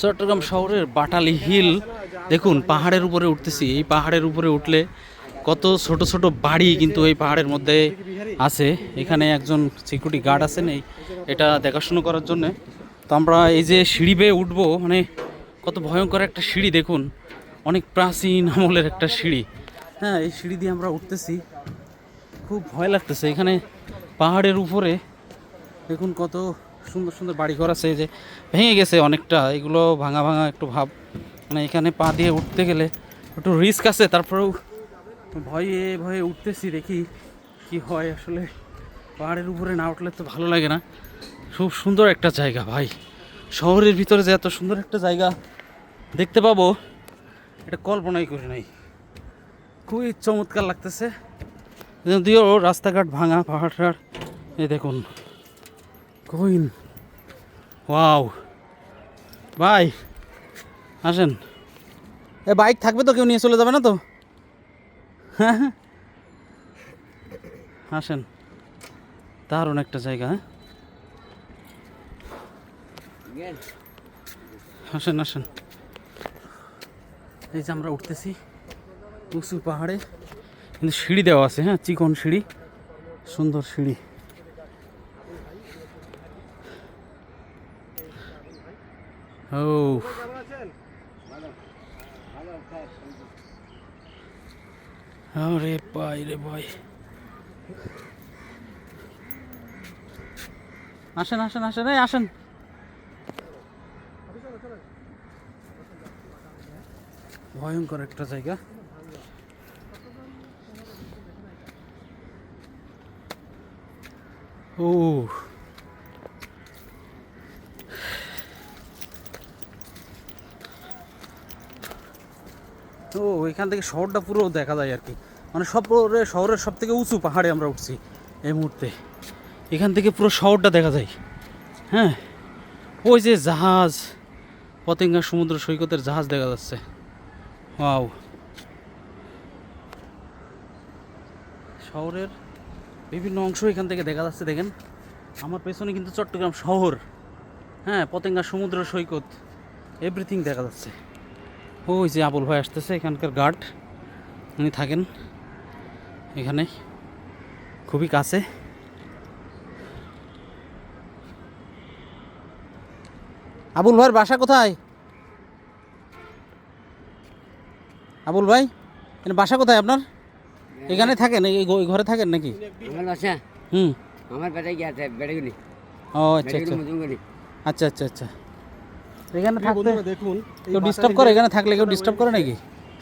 চট্টগ্রাম শহরের বাটালি হিল। দেখুন, পাহাড়ের উপরে উঠতেছি। এই পাহাড়ের উপরে উঠলে কত ছোট ছোট বাড়ি কিন্তু এই পাহাড়ের মধ্যে আছে। এখানে একজন সিকিউরিটি গার্ড আছেন এই, এটা দেখাশুনো করার জন্য। তো আমরা এই যে সিঁড়ি বেয়ে উঠবো মানে কত ভয়ঙ্কর একটা সিঁড়ি, দেখুন। অনেক প্রাচীন আমলের একটা সিঁড়ি। হ্যাঁ এই সিঁড়ি দিয়ে আমরা উঠতেছি। খুব ভয় লাগতেছে। এখানে পাহাড়ের উপরে দেখুন কত সুন্দর সুন্দর বাড়িঘর আছে যে ভেঙে গেছে অনেকটা, এগুলো ভাঙা ভাঙা একটু ভাব। মানে এখানে পা দিয়ে উঠতে গেলে একটু রিস্ক আছে, তারপরেও ভয়ে ভয়ে উঠতেছি দেখি কি হয় আসলে। পাহাড়ের উপরে না উঠলে তো ভালো লাগে না। খুব সুন্দর একটা জায়গা ভাই। শহরের ভিতরে যে এত সুন্দর একটা জায়গা দেখতে পাবো, এটা কল্পনাই করি নাই। খুবই চমৎকার লাগতেছে। যদিও রাস্তাঘাট ভাঙা পাহাড় এই দেখুন। কুইন ওয়াও ভাই আসেন। এ বাইক থাকবে তো কেউ নিয়ে চলে যাবে না তো? হ্যাঁ হ্যাঁ। আসেন। দারুণ একটা জায়গা হ্যাঁ? আসেন আসেন। এই যে আমরা উঠতেছি উঁচু পাহাড়ে। কিন্তু সিঁড়ি দেওয়া আছে হ্যাঁ? চিকন সিঁড়ি। সুন্দর সিঁড়ি। ও আরে ভাই রে ভাই। আসেন আসেন আসেন এই আসেন। ভয়ঙ্কর একটা জায়গা। ও তো এখান থেকে শহরটা পুরো দেখা যায় আর কি। মানে সব শহরের সব থেকে উঁচু পাহাড়ে আমরা উঠছি এই মুহূর্তে। এখান থেকে পুরো শহরটা দেখা যায়। হ্যাঁ ওই যে জাহাজ, পতেঙ্গা সমুদ্র সৈকতের জাহাজ দেখা যাচ্ছে। ওয়াও। শহরের বিভিন্ন অংশ এখান থেকে দেখা যাচ্ছে, দেখেন। আমার পেছনে কিন্তু চট্টগ্রাম শহর। হ্যাঁ পতেঙ্গা সমুদ্র সৈকত। এভরিথিং দেখা যাচ্ছে। ওই যে আবুল ভাই আসতেছে এখানকার গার্ড উনি থাকেন এখানে। খুবই কাছে। আবুল ভাইয়ের বাসা কোথায়? আবুল ভাই বাসা কোথায় আপনার? এখানে থাকেন এই ঘরে থাকেন নাকি? আমার বাসা। হুম। আমার বেটাই গিয়েছে বেটাগুলি ও আচ্ছা আচ্ছা। আচ্ছা আচ্ছা আচ্ছা। এখানে থাকতে দেখুন কেউ ডিস্টার্ব করে? এখানে থাকলে কেউ ডিস্টার্ব করে নাকি?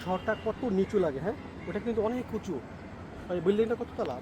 শহরটা কত নিচু লাগে হ্যাঁ? ওটা কিন্তু অনেক উঁচু। বিল্ডিংটা কত তলা?